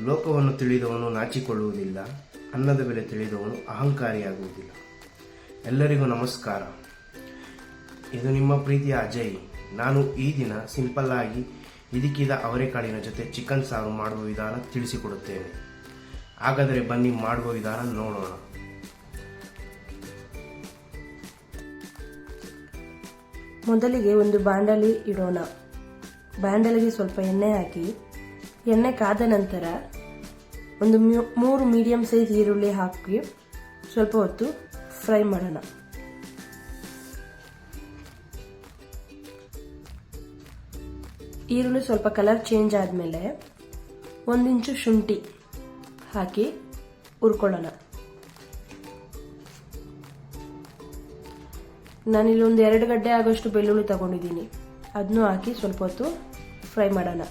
ಲೋಕವನ್ನು ತಿಳಿದವನು ನಾಚಿಕೊಳ್ಳುವುದಿಲ್ಲ, ಅನ್ನದ ಬೆಲೆ ತಿಳಿದವನು ಅಹಂಕಾರಿಯಾಗುವುದಿಲ್ಲ. ಎಲ್ಲರಿಗೂ ನಮಸ್ಕಾರ. ಇದು ನಿಮ್ಮ ಪ್ರೀತಿಯ ಅಜಯ್. ನಾನು ಈ ದಿನ ಸಿಂಪಲ್ ಆಗಿ ಇದಕ್ಕಿದ ಅವರೆಕಾಳಿನ ಜೊತೆ ಚಿಕನ್ ಸಾರು ಮಾಡುವ ವಿಧಾನ ತಿಳಿಸಿಕೊಡುತ್ತೇನೆ. ಹಾಗಾದರೆ ಬನ್ನಿ ಮಾಡುವ ವಿಧಾನ ನೋಡೋಣ. ಮೊದಲಿಗೆ ಒಂದು ಬಾಂಡಲಿ ಇಡೋಣ. ಬಾಂಡಲಿಗೆ ಸ್ವಲ್ಪ ಎಣ್ಣೆ ಹಾಕಿ ಎಣ್ಣೆ ಕಾದ ನಂತರ ಒಂದು ಮೂರು ಮೀಡಿಯಂ ಸೈಜ್ ಈರುಳ್ಳಿ ಹಾಕಿ ಸ್ವಲ್ಪ ಹೊತ್ತು ಫ್ರೈ ಮಾಡೋಣ. ಈರುಳ್ಳಿ ಸ್ವಲ್ಪ ಕಲರ್ ಚೇಂಜ್ ಆದಮೇಲೆ ಒಂದು ಇಂಚು ಶುಂಠಿ ಹಾಕಿ ಹುರ್ಕೊಳ್ಳೋಣ. ನಾನಿಲ್ಲಿ ಒಂದು ಎರಡು ಗಡ್ಡೆ ಆಗೋಷ್ಟು ಬೆಳ್ಳುಳ್ಳಿ ತಗೊಂಡಿದ್ದೀನಿ. ಅದನ್ನು ಹಾಕಿ ಸ್ವಲ್ಪ ಹೊತ್ತು ಫ್ರೈ ಮಾಡೋಣ.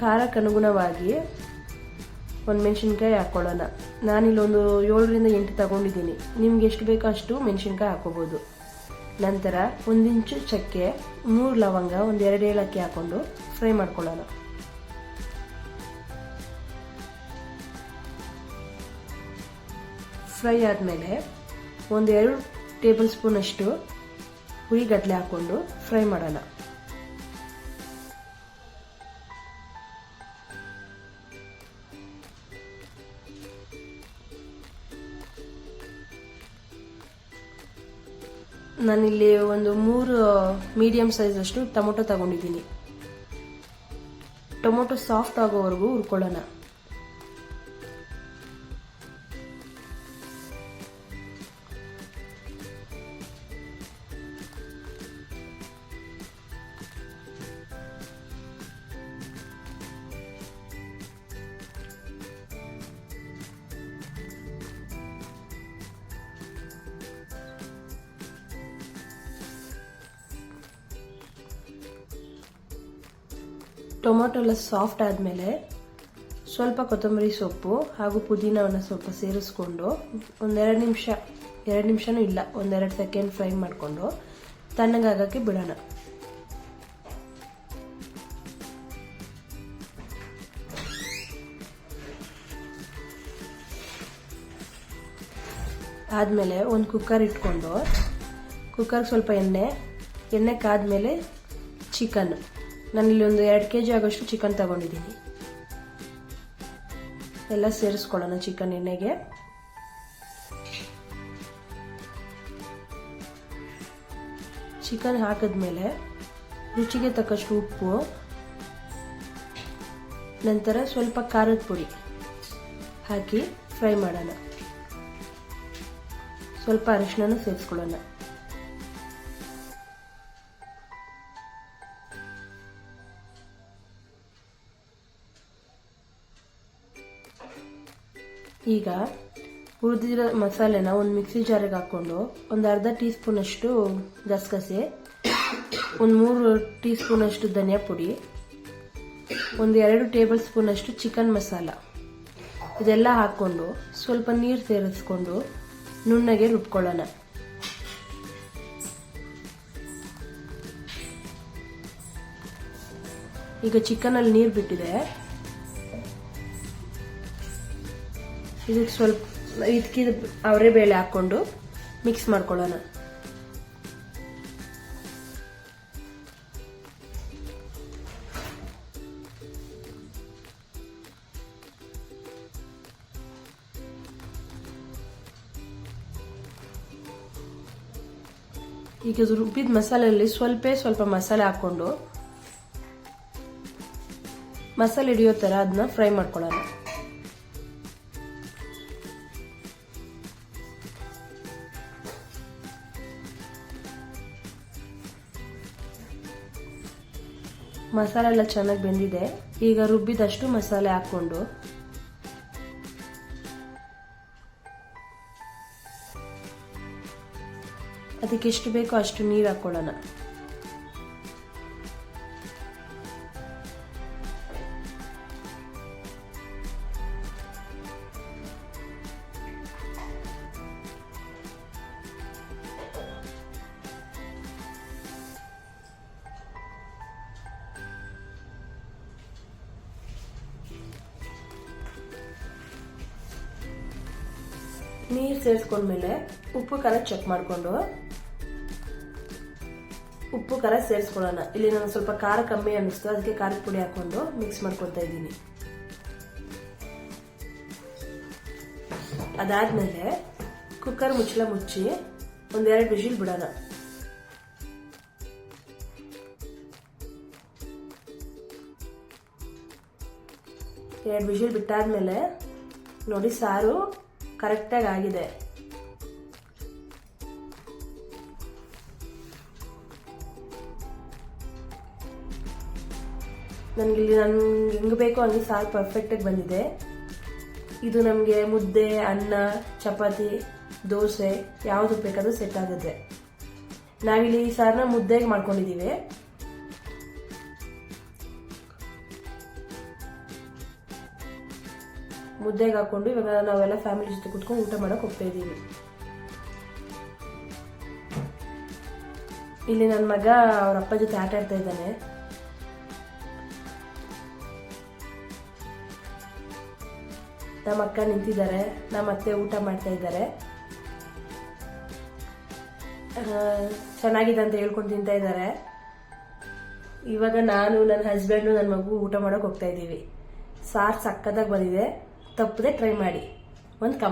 ಖಾರಕ್ಕೆ ಅನುಗುಣವಾಗಿ ಒಂದು ಮೆಣಸಿನ್ಕಾಯಿ ಹಾಕ್ಕೊಳ್ಳೋಣ ನಾನಿಲ್ಲೊಂದು ಏಳರಿಂದ ಎಂಟು ತಗೊಂಡಿದ್ದೀನಿ. ನಿಮ್ಗೆ ಎಷ್ಟು ಬೇಕೋ ಅಷ್ಟು ಮೆಣಸಿನ್ಕಾಯಿ ಹಾಕೋಬೋದು. ನಂತರ ಒಂದಿಂಚು ಚಕ್ಕೆ, ಮೂರು ಲವಂಗ, ಒಂದು ಎರಡು ಏಲಕ್ಕಿ ಹಾಕ್ಕೊಂಡು ಫ್ರೈ ಮಾಡ್ಕೊಳ್ಳೋಣ. ಫ್ರೈ ಆದಮೇಲೆ ಒಂದು ಎರಡು ಟೇಬಲ್ ಸ್ಪೂನಷ್ಟು ಹುರಿಗಡಲೆ ಹಾಕೊಂಡು ಫ್ರೈ ಮಾಡೋಣ. ನಾನಿಲ್ಲಿ ಒಂದು ಮೂರು ಮೀಡಿಯಂ ಸೈಜ್ ಅಷ್ಟು ಟೊಮೊಟೊ ತಗೊಂಡಿದ್ದೀನಿ. ಟೊಮೊಟೊ ಸಾಫ್ಟ್ ಆಗೋವರೆಗೂ ಹುರ್ಕೊಳ್ಳೋಣ. ಟೊಮೊಟೊ ಎಲ್ಲ ಸಾಫ್ಟ್ ಆದಮೇಲೆ ಸ್ವಲ್ಪ ಕೊತ್ತಂಬರಿ ಸೊಪ್ಪು ಹಾಗೂ ಪುದೀನವನ್ನು ಸ್ವಲ್ಪ ಸೇರಿಸ್ಕೊಂಡು ಒಂದೆರಡು ನಿಮಿಷ, ಎರಡು ನಿಮಿಷನೂ ಇಲ್ಲ, ಒಂದೆರಡು ಸೆಕೆಂಡ್ ಫ್ರೈ ಮಾಡಿಕೊಂಡು ತಣ್ಣಗಾಗಕ್ಕೆ ಬಿಡೋಣ. ಆದಮೇಲೆ ಒಂದು ಕುಕ್ಕರ್ ಇಟ್ಕೊಂಡು ಕುಕ್ಕರ್ ಸ್ವಲ್ಪ ಎಣ್ಣೆ ಎಣ್ಣೆ ಕಾದ್ಮೇಲೆ ಚಿಕನ್. ನಾನಿಲ್ಲಿ ಒಂದು ಎರಡು ಕೆ ಜಿ ಆಗೋಷ್ಟು ಚಿಕನ್ ತಗೊಂಡಿದ್ದೀನಿ. ಎಲ್ಲ ಸೇರಿಸ್ಕೊಳ್ಳೋಣ ಚಿಕನ್ ಎಣ್ಣೆಗೆ. ಚಿಕನ್ ಹಾಕಿದ್ಮೇಲೆ ರುಚಿಗೆ ತಕ್ಕಷ್ಟು ಉಪ್ಪು, ನಂತರ ಸ್ವಲ್ಪ ಖಾರದ ಪುಡಿ ಹಾಕಿ ಫ್ರೈ ಮಾಡೋಣ. ಸ್ವಲ್ಪ ಅರಿಶಿನ ಸೇರಿಸ್ಕೊಳ್ಳೋಣ. ಈಗ ಉಳಿದಿರೋ ಮಸಾಲೆನ ಒಂದು ಮಿಕ್ಸಿ ಜಾರಿಗೆ ಹಾಕ್ಕೊಂಡು ಒಂದು ಅರ್ಧ ಟೀ ಸ್ಪೂನಷ್ಟು ಗಸಗಸೆ, ಒಂದು ಮೂರು ಟೀ ಸ್ಪೂನಷ್ಟು ಧನಿಯಾ ಪುಡಿ, ಒಂದು ಎರಡು ಟೇಬಲ್ ಸ್ಪೂನಷ್ಟು ಚಿಕನ್ ಮಸಾಲ. ಇದೆಲ್ಲ ಹಾಕ್ಕೊಂಡು ಸ್ವಲ್ಪ ನೀರು ಸೇರಿಸ್ಕೊಂಡು ನುಣ್ಣಗೆ ರುಬ್ಕೊಳ್ಳೋಣ. ಈಗ ಚಿಕನಲ್ಲಿ ನೀರು ಬಿಟ್ಟಿದೆ. ಇದಕ್ಕೆ ಸ್ವಲ್ಪ ಇದಕ್ಕೆ ಅವರೇ ಬೇಳೆ ಹಾಕ್ಕೊಂಡು ಮಿಕ್ಸ್ ಮಾಡ್ಕೊಳ್ಳೋಣ. ಈಗ ರುಬ್ಬಿದ ಮಸಾಲೆಯಲ್ಲಿ ಸ್ವಲ್ಪ ಸ್ವಲ್ಪ ಮಸಾಲೆ ಹಾಕ್ಕೊಂಡು ಮಸಾಲೆ ಹಿಡಿಯೋ ಥರ ಅದನ್ನ ಫ್ರೈ ಮಾಡ್ಕೊಳ್ಳೋಣ. ಮಸಾಲೆ ಎಲ್ಲ ಚೆನ್ನಾಗಿ ಬೆಂದಿದೆ. ಈಗ ರುಬ್ಬಿದಷ್ಟು ಮಸಾಲೆ ಹಾಕ್ಕೊಂಡು. ಅದಕ್ಕೆ ಎಷ್ಟು ಬೇಕೋ ಅಷ್ಟು ನೀರು ಹಾಕ್ಕೊಳ್ಳೋಣ ನೀರು ಸೇರಿಸ್ಕೊಂಡ್ಮೇಲೆ ಉಪ್ಪು, ಖಾರ ಚೆಕ್ ಮಾಡಿಕೊಂಡು ಉಪ್ಪು, ಖಾರ ಸೇರಿಸ್ಕೊಳ್ಳೋಣ. ಇಲ್ಲಿ ನಾನು ಸ್ವಲ್ಪ ಖಾರ ಕಮ್ಮಿ ಅನ್ನಿಸ್ತು, ಅದಕ್ಕೆ ಖಾರದ ಪುಡಿ ಹಾಕೊಂಡು ಮಿಕ್ಸ್ ಮಾಡ್ಕೊತಾ ಇದ್ದೀನಿ. ಅದಾದ್ಮೇಲೆ ಕುಕ್ಕರ್ ಮುಚ್ಚಳ ಮುಚ್ಚಿ ಒಂದೆರಡು ವಿಜಿಲ್ ಬಿಡೋಣ. ಎರಡು ವಿಜಿಲ್ ಬಿಟ್ಟಾದ್ಮೇಲೆ ನೋಡಿ ಸಾರು ಕರೆಕ್ಟಾಗಿ ಆಗಿದೆ ನನಗಿಲ್ಲಿ ನನ್ಗೆ ಹೆಂಗ್ ಬೇಕೋ ಹಂಗೆ ಸಾರು ಪರ್ಫೆಕ್ಟಾಗಿ ಬಂದಿದೆ. ಇದು ನಮಗೆ ಮುದ್ದೆ, ಅನ್ನ, ಚಪಾತಿ, ದೋಸೆ, ಯಾವುದು ಬೇಕಾದರೂ ಸೆಟ್ ಆಗುತ್ತೆ. ನಾವಿಲ್ಲಿ ಈ ಸಾರನ್ನ ಮುದ್ದೆಗೆ ಮಾಡ್ಕೊಂಡಿದ್ದೀವಿ. ಮುದ್ದೆಗೆ ಹಾಕೊಂಡು ಇವಾಗ ನಾವೆಲ್ಲ ಫ್ಯಾಮಿಲಿ ಜೊತೆ ಕುತ್ಕೊಂಡು ಊಟ ಮಾಡೋಕೆ ಹೋಗ್ತಾ ಇದ್ದೀವಿ. ಇಲ್ಲಿ ನನ್ನ ಮಗ ಅವ್ರ ಅಪ್ಪ ಜೊತೆ ಆಟ ಆಡ್ತಾ ಇದ್ದಾನೆ. ನಮ್ಮ ಅಕ್ಕ ನಿಂತಿದ್ದಾರೆ, ನಮ್ಮ ಅತ್ತೆ ಊಟ ಮಾಡ್ತಾ ಇದ್ದಾರೆ. ಚೆನ್ನಾಗಿದೆ ಅಂತ ಹೇಳ್ಕೊಂಡು ತಿಂತಾ ಇದ್ದಾರೆ. ಇವಾಗ ನಾನು, ನನ್ನ ಹಸ್ಬೆಂಡು ನನ್ನ ಮಗು ಊಟ ಮಾಡೋಕೆ ಹೋಗ್ತಾ ಇದ್ದೀವಿ. ಸಾರು ಸಕ್ಕದಾಗಿ ಬಂದಿದೆ. ತಪ್ಪದೆ ಟ್ರೈ ಮಾಡಿ. ಒಂದು ಕಮ್